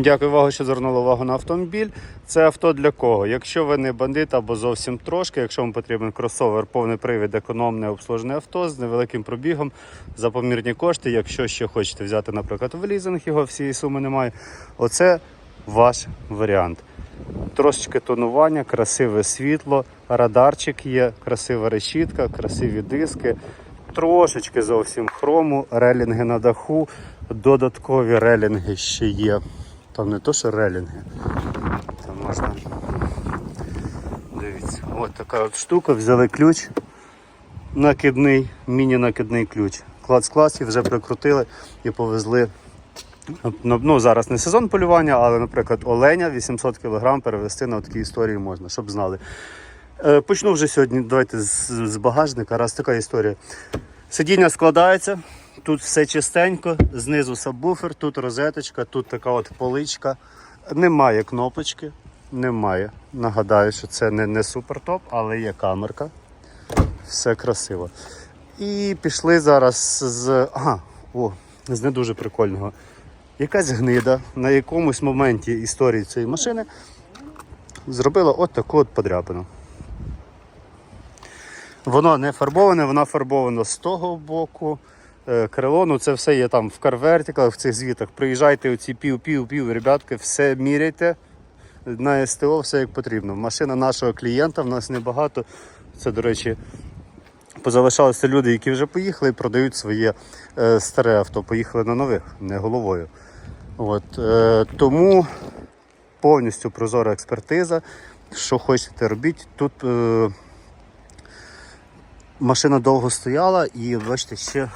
Дякую увагу, що звернули увагу на автомобіль. Це авто для кого? Якщо ви не бандит або зовсім трошки, якщо вам потрібен кросовер, повний привід, економне обслужене авто з невеликим пробігом за помірні кошти. Якщо ще хочете взяти, наприклад, в лізинг його всієї суми немає. Оце ваш варіант. Трошечки тонування, красиве світло, радарчик є, красива решітка, красиві диски, трошечки зовсім хрому, релінги на даху, додаткові релінги ще є. Там не то, що релінги. Там можна. Дивіться, от така от штука, взяли ключ. Накидний, міні-накидний ключ. Клац класів вже прикрутили і повезли. Ну, ну, зараз не сезон полювання, але, наприклад, оленя 800 кг перевезти на такі історії можна, щоб знали. Е, почну вже сьогодні, давайте з багажника. Раз така історія. Сидіння складається, тут все чистенько, знизу сабвуфер, тут розеточка, тут така от поличка. Немає кнопочки, немає. Нагадаю, що це не, не супер топ, але є камерка. Все красиво. І пішли зараз з. Ага, о, з не дуже прикольного. Якась гнида на якомусь моменті історії цієї машини зробила от таку от подряпину. Воно не фарбоване, воно фарбовано з того боку. Е, Крило, ну це все є там в карвертиках, в цих звітах. Приїжджайте оці пів-пів-пів, ребятки, все міряйте на СТО, все як потрібно. Машина нашого клієнта, в нас небагато. Це, до речі, позалишалися люди, які вже поїхали і продають своє е, старе авто. Поїхали на нових, не головою. От, е, тому повністю прозора експертиза. Що хочете робіть. Тут е, машина довго стояла і бачите, ще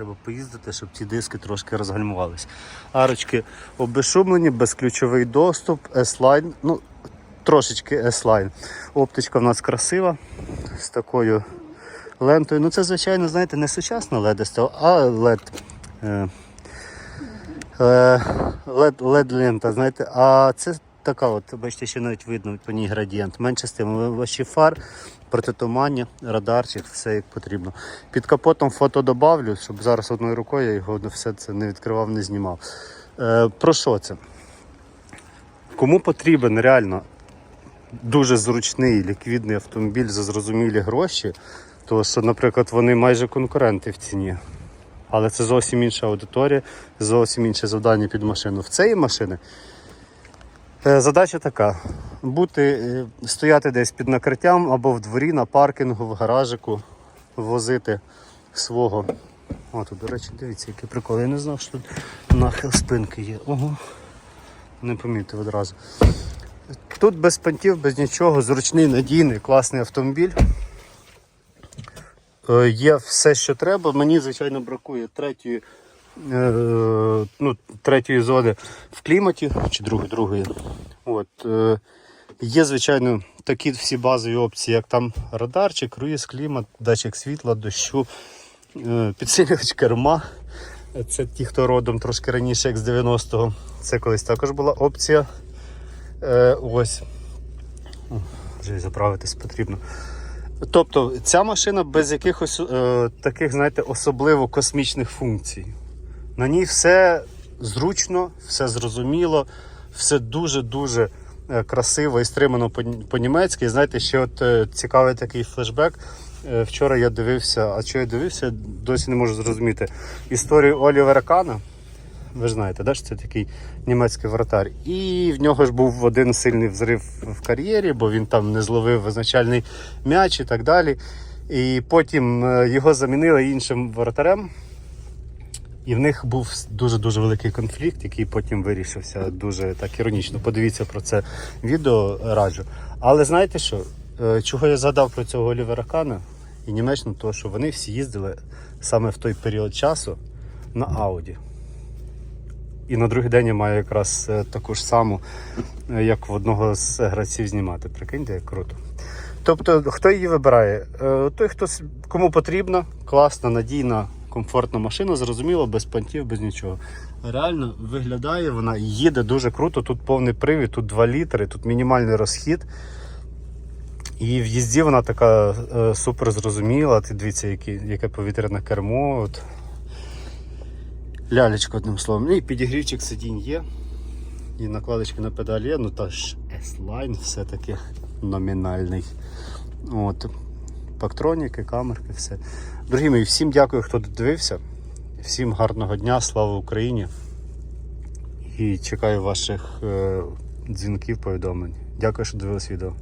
треба поїздити, щоб ці диски трошки розгальмувались. Арочки обезшумлені, безключовий доступ, S-Line, ну трошечки S-Line. Оптичка в нас красива з такою лентою. Ну це, звичайно, знаєте, не сучасна LED а LED. Е, LED, LED лента, знаєте, а це така от, бачите, ще навіть видно по ній градієнт. Менше з тим, ваші фар, протитуманні, радарчик, все як потрібно. Під капотом фото добавлю, щоб зараз одною рукою я його все це не відкривав, не знімав. Е, про що це? Кому потрібен реально дуже зручний ліквідний автомобіль за зрозумілі гроші, то що, наприклад, вони майже конкуренти в ціні. Але це зовсім інша аудиторія, зовсім інше завдання під машину. В цієї машини задача така: бути, е, стояти десь під накриттям або в дворі, на паркінгу, в гаражику, возити свого. О, тут, до речі, дивіться, який прикол. Я не знав, що тут нахил спинки є. Ого. Не помітив одразу. Тут без пантів, без нічого, зручний, надійний, класний автомобіль. Е, Є все, що треба. Мені, звичайно, бракує третьої, е, ну, третьої зони в кліматі чи другої, другої. От, е, є, звичайно, такі всі базові опції, як там радарчик, круїз, клімат, датчик світла, дощу, е, підсилювач керма. Це ті, хто родом трошки раніше, як з 90-го. Це колись також була опція. Е, ось. Вже заправитись потрібно. Тобто ця машина без якихось е, таких, знаєте, особливо космічних функцій. На ній все зручно, все зрозуміло, все дуже-дуже е, красиво і стримано по- по-німецьки. І знаєте, ще от е, цікавий такий флешбек. Е, Вчора я дивився, а що я дивився, досі не можу зрозуміти. Історію Олівера Кана. Ви ж знаєте, да, що це такий німецький вратар. І в нього ж був один сильний взрив в кар'єрі, бо він там не зловив визначальний м'яч і так далі. І потім його замінили іншим вратарем. І в них був дуже-дуже великий конфлікт, який потім вирішився дуже так іронічно. Подивіться про це відео раджу. Але знаєте що? Е, Чого я згадав про цього Олівера Кана і Німеччину, то що вони всі їздили саме в той період часу на Ауді. І на другий день я маю якраз е, таку ж саму, е, як в одного з гравців знімати. Прикиньте, як круто. Тобто, хто її вибирає? Е, Той, хто кому потрібна, класна, надійна, комфортна машина, зрозуміло, без понтів, без нічого. Реально виглядає вона, їде дуже круто. Тут повний привід, тут 2 літри, тут мінімальний розхід. І в їзді вона така е, супер зрозуміла. Ти дивіться, які, яке повітряне кермо. От. Лялечка, одним словом. Ну і підігрівчик сидінь є. І накладочки на педалі є, ну та ж S-Line все-таки номінальний. От. Пактроніки, камерки, все. Дорогі мої, всім дякую, хто додивився. Всім гарного дня, слава Україні. І чекаю ваших е, дзвінків, повідомлень. Дякую, що дивились відео.